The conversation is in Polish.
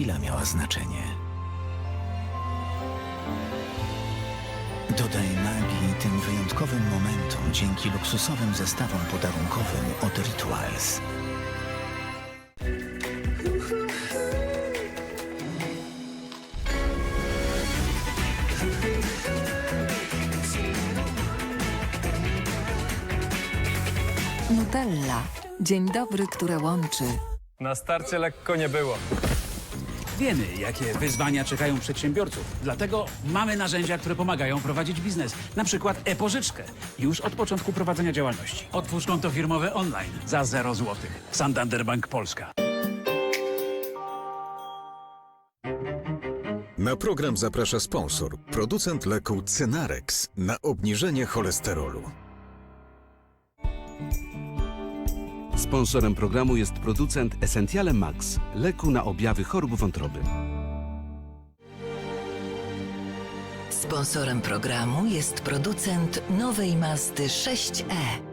chwila miała znaczenie. Dodaj magii tym wyjątkowym momentom dzięki luksusowym zestawom podarunkowym od Rituals. Nutella. Dzień dobry, które łączy. Na starcie lekko nie było. Wiemy, jakie wyzwania czekają przedsiębiorców. Dlatego mamy narzędzia, które pomagają prowadzić biznes. Na przykład e-pożyczkę. Już od początku prowadzenia działalności. Otwórz konto firmowe online za 0 zł. Santander Bank Polska. Na program zaprasza sponsor, producent leku Cenarex na obniżenie cholesterolu. Sponsorem programu jest producent Essentiale Max, leku na objawy chorób wątroby. Sponsorem programu jest producent nowej Mazdy 6e.